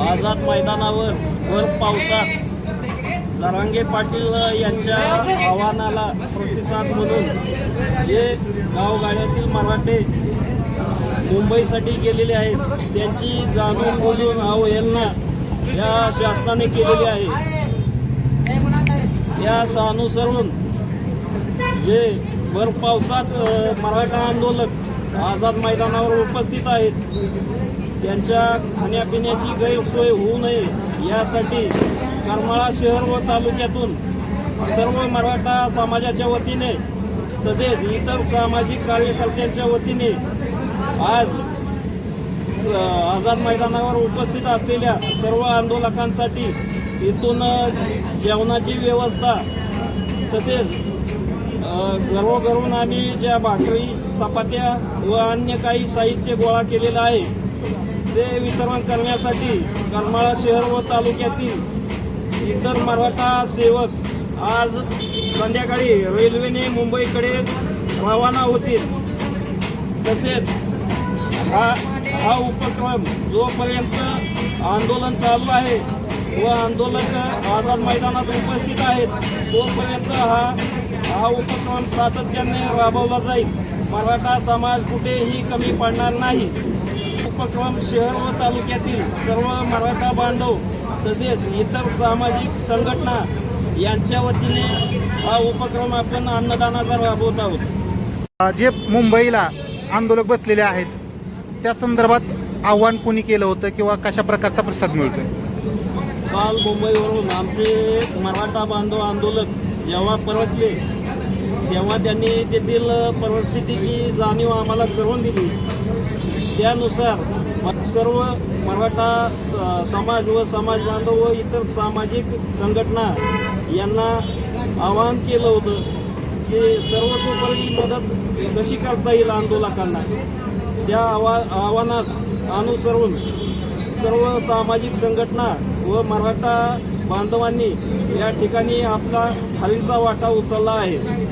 आझाद मैदानावर भर पावसात जरांगे पाटील यांच्या आव्हानाला प्रतिसाद म्हणून जे गावगाड्यातील मराठे मुंबईसाठी गेलेले आहेत त्यांची जाणून बोलून अवहेलना या शासनाने केलेली आहे. या अनुसरून जे भर पावसात मराठा आंदोलक आझाद मैदानावर उपस्थित आहेत. त्यांच्या खाण्यापिण्याची गैरसोय होऊ नये यासाठी करमाळा शहर व तालुक्यातून सर्व मराठा समाजाच्या वतीने तसेच इतर सामाजिक कार्यकर्त्यांच्या वतीने आज स- आझाद मैदानावर उपस्थित असलेल्या सर्व आंदोलकांसाठी इथून जेवणाची व्यवस्था तसेच अ, घरोघरून आम्ही ज्या भाकरी चपात्या व अन्य काही साहित्य गोळा केलेलं आहे. ते वितरण करण्यासाठी करमाळा शहर व तालुक्यातील इतर मराठा सेवक आज संध्याकाळी रेल्वेने मुंबईकडे रवाना होतील. तसेच हा हा उपक्रम जोपर्यंत आंदोलन चालू आहे व आंदोलक आझाद मैदानात उपस्थित आहेत तोपर्यंत हा हा उपक्रम सातत्याने राबवला जाईल. मराठा समाज कुठेही कमी पडणार नाही. उपक्रम शहर व तालुक्यातील सर्व मराठा बांधव तसेच इतर सामाजिक संघटना यांच्या वतीने हा उपक्रम आपण अन्नदानाचा राबवत आहोत. जे मुंबईला आंदोलक बसलेले आहेत त्या संदर्भात आव्हान कोणी केलं होतं किंवा कशा प्रकारचा प्रतिसाद मिळतोय? काल मुंबईवरून आमचे मराठा बांधव आंदोलक जेव्हा परतले तेव्हा त्यांनी तेथील परिस्थितीची जाणीव आम्हाला करून दिली त्यानुसार सर्व मराठा स- समाज व समाज बांधव व इतर सामाजिक संघटना यांना आवाहन केलं होतं की सर्वतोपरी मदत कशी करता येईल आंदोलकांना. त्या आवा आव्हानास अनुसरून सर्व सामाजिक संघटना व मराठा बांधवांनी या ठिकाणी आपला खालीचा वाटा उचलला आहे.